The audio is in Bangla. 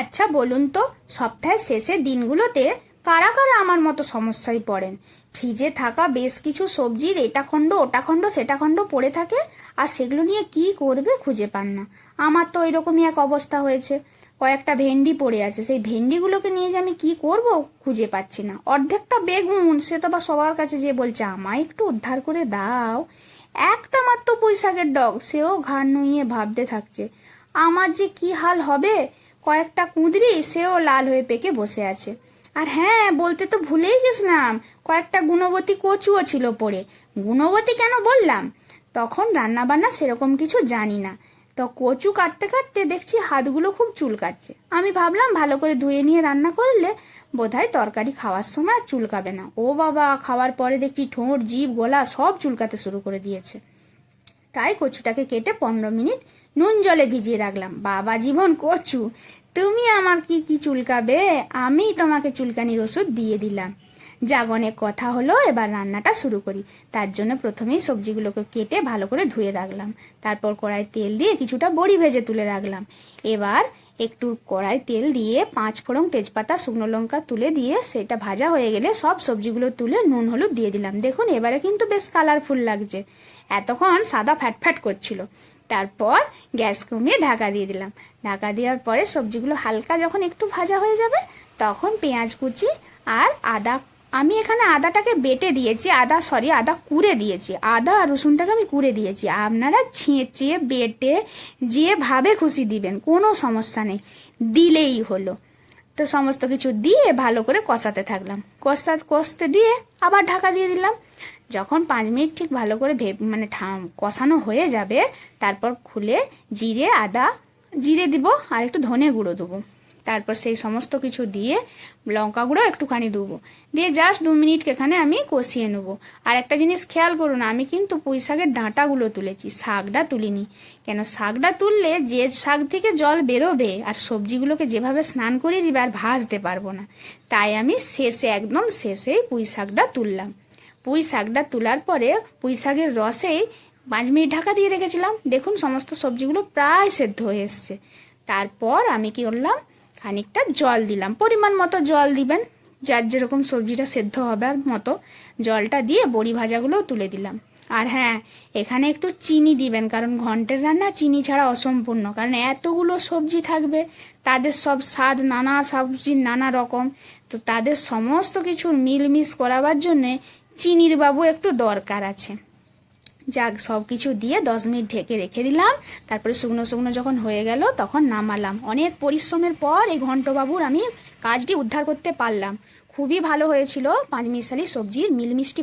আচ্ছা বলুন তো, সপ্তাহের শেষের দিনগুলোতে কারা কারা আমার মতো সমস্যায় পড়েন? ফ্রিজে থাকা বেশ কিছু সবজির এটা খণ্ড, ওটা খণ্ড, সেটা খণ্ড পড়ে থাকে, আর সেগুলো নিয়ে কি করবে খুঁজে পান না। আমার তো এরকমই এক অবস্থা হয়েছে। কয়েকটা ভেন্ডি পড়ে আছে, সেই ভেন্ডিগুলোকে নিয়ে যে আমি কি করব খুঁজে পাচ্ছি না। অর্ধেকটা বেগুন, সে তো বা সবার কাছে যে বলছে, আমায় একটু উদ্ধার করে দাও। একটা মাত্র পুঁইশাকের ডগ, সেও ঘাড় নুইয়ে ভাবতে থাকছে, আমার যে কি হাল হবে? কয়েকটা কুঁদরি সেও লাল হয়ে পেকে বসে আছে। আর হ্যাঁ বলতে তো ভুলেই গেছিলাম, কয়েকটা গুণবতী কচুও ছিল পড়ে। গুণবতী কেন বললাম? তখন রান্না বান্না সেরকম কিছু জানি না। তো কচু কাটতে কাটতে দেখছি হাতগুলো খুব চুলকাচ্ছে। আমি ভাবলাম ভালো করে ধুয়ে নিয়ে রান্না করলে বোধহয় তরকারি খাওয়ার সময় চুলকাবে না। ও বাবা, খাওয়ার পরে দেখছি ঠোঁট, জিভ, গলা সব চুলকাতে শুরু করে দিয়েছে। তাই কচুটাকে কেটে পনেরো মিনিট নুন জলে ভিজিয়ে রাখলাম। বাবা জীবন কচু! তুমি আমার কি কি চুলকাবে? আমি তোমাকে চুলকানির ওষুধ দিয়ে দিলাম। জাগনে কথা হলো, এবার রান্নাটা শুরু করি। তার জন্য প্রথমেই সবজিগুলোকে কেটে ভালো করে ধুয়ে রাখলাম। তারপর কড়াই তেল দিয়ে কিছুটা বড়ি ভেজে তুলে রাখলাম। এবার একটু কড়াই তেল দিয়ে পাঁচ ফোড়ন তেজপাতা, শুকনো লঙ্কা তুলে দিয়ে সেটা ভাজা হয়ে গেলে সব সবজিগুলো তুলে নুন, হলুদ দিয়ে দিলাম। দেখুন, এবারে কিন্তু বেশ কালারফুল লাগছে। এতক্ষণ সাদা ফ্যাট ফ্যাট করছিল। তারপর গ্যাস কমিয়ে ঢাকা দিয়ে দিলাম। ঢাকা দেওয়ার পরে সবজিগুলো হালকা যখন একটু ভাজা হয়ে যাবে, তখন পেঁয়াজ কুচি আর আদা, আমি এখানে আদাটাকে বেটে দিয়েছি, আদা সরি আদা কুড়ে দিয়েছি। আদা আর রসুনটাকে আমি কুড়ে দিয়েছি। আপনারা ছেঁচে, বেটে যেভাবে খুশি দিবেন, কোনো সমস্যা নেই। দিলেই হলো। তো সমস্ত কিছু দিয়ে ভালো করে কষাতে থাকলাম। কষা কষতে দিয়ে আবার ঢাকা দিয়ে দিলাম। যখন পাঁচ মিনিট ঠিক ভালো করে ভে মানে কষানো হয়ে যাবে, তারপর খুলে জিরে, আদা, জিরে দিব আর একটু ধনে গুঁড়ো দেবো। তারপর সেই সমস্ত কিছু দিয়ে লঙ্কা গুঁড়ো একটুখানি দেবো। দিয়ে জাস্ট দু মিনিট এখানে আমি কষিয়ে নেব। আর একটা জিনিস খেয়াল করুন আমি কিন্তু পুঁই শাকের ডাঁটাগুলো তুলেছি, শাকটা তুলিনি। কেন শাকটা তুললে যে শাক থেকে জল বেরোবে আর সবজিগুলোকে যেভাবে স্নান করিয়ে দিবে আর ভাজতে পারব না, তাই আমি শেষে, একদম শেষেই পুঁই শাকটা তুললাম। পুঁই শাকটা তোলার পরে পুঁই শাকের রসেই পাঁচ মিনিট ঢাকা দিয়ে রেখেছিলাম। দেখুন সমস্ত সবজিগুলো প্রায় সেদ্ধ হয়ে এসছে। তারপর আমি কি করলাম? খানিকটা জল দিলাম। পরিমাণ মতো জল দিবেন, যার যেরকম সবজিটা সেদ্ধ হবে আর মতো। জলটা দিয়ে বড়ি ভাজাগুলোও তুলে দিলাম। আর হ্যাঁ এখানে একটু চিনি দিবেন, কারণ ঘন্টের রান্না চিনি ছাড়া অসম্পূর্ণ। কারণ এতগুলো সবজি থাকবে, তাদের সব স্বাদ, নানা সবজির নানা রকম। তো তাদের সমস্ত কিছুর মিলমিশ করাবার জন্যে চিনির বাবু একটু দরকার আছে। যাক সব কিছু দিয়ে দশ মিনিট ঢেকে রেখে দিলাম। তারপরে শুকনো শুকনো যখন হয়ে গেল, তখন নামালাম। অনেক পরিশ্রমের পর এই ঘন্টবাবুর আমি কাজটি উদ্ধার করতে পারলাম। খুবই ভালো হয়েছিল পাঁচ মিশালি সবজির মিলমিষ্টি